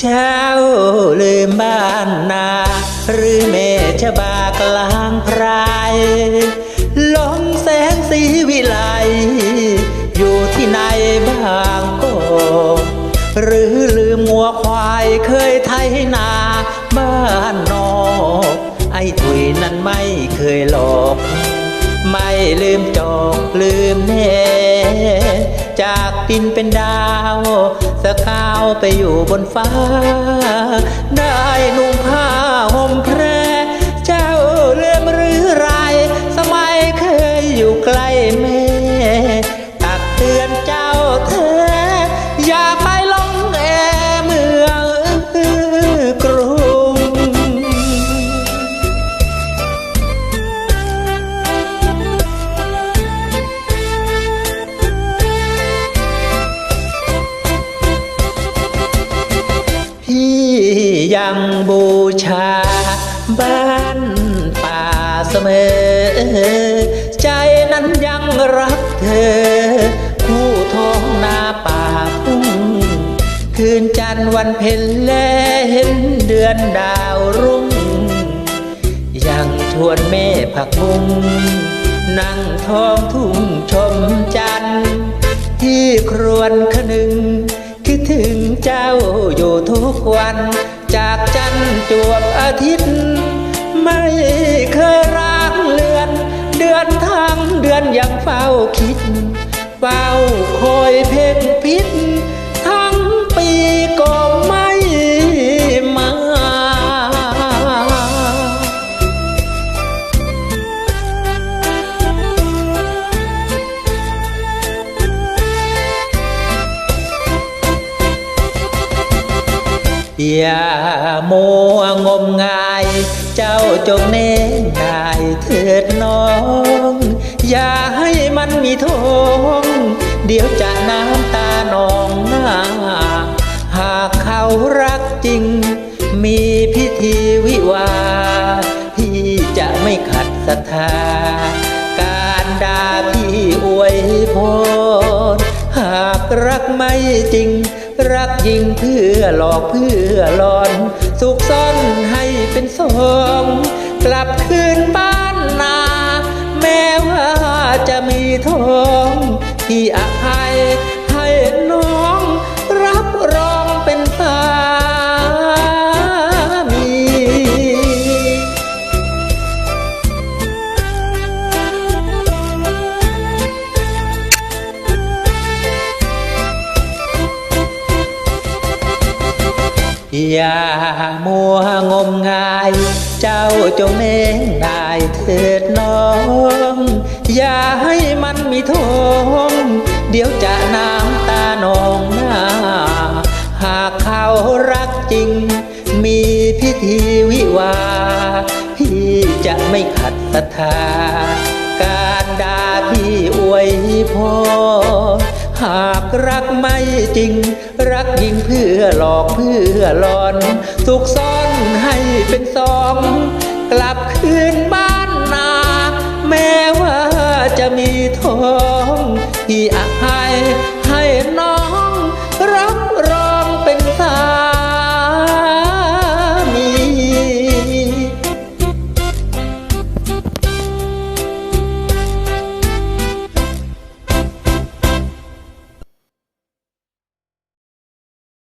เช้าลืมบ้านนา หรือเมชบากลางพรายลมแสงสีวิไล อยู่ที่ไหนบ้างก็หรือลืมงัวควายเคยไทยนาบ้านนอก ไอ้ถุยนั้นไม่เคยหลอก ไม่ลืมจอกลืมแน่จากดินเป็นดาวสกาวไปอยู่บนฟ้า ได้นุ่งผ้า ยังบูชา บ้านป่าเสมอ ใจนั้นยังรักเธอ คู่ท้องนาป่าพุ่ง คืนจันทร์วันเพ็ญแลเห็นเดือนดาวรุ่ง ยังชวนแม่ผักบุ้งนั่งท้องทุ่งชมจันทร์ที่ครวนขนึง คิดถึงเจ้าอยู่ทุกวัน จากจันทร์จวบอาทิตย์ ไม่เคยร้างเลือน เดือนทั้งเดือนยังเฝ้าคิด เฝ้าคอยเพ่งพิษ อย่ามัวงมงาย เจ้าจงเน้นนายเถิดน้อง อย่าให้มันมีทง เดี๋ยวจะน้ำตานองหน้า หากเขารักจริง มีพิธีวิวาห์พี่จะไม่ขัดศรัทธา การด่าพี่อวยพรหากรักไม่จริง รักยิงเพื่อหลอกเพื่อหลอน สุขซ่อนให้เป็นสองกลับคืนบ้านนา แม้ว่าจะมีทองที่อภั อย่ามัวงมงาย เจ้าจงเน้นนายเถิดน้อง อย่าให้มันมีทงเดี๋ยวจะน้ำตานองหน้า หากเขารักจริง มีพิธีวิวา พี่จะไม่ขัดศรัทธา การด่าพี่อวยพร หากรักไม่จริง รักยิงเพื่อหลอกเพื่อหลอน สุกซ่อนให้เป็นสอง กลับคืนบ้านนา แม้ว่าจะมีทองที่อาย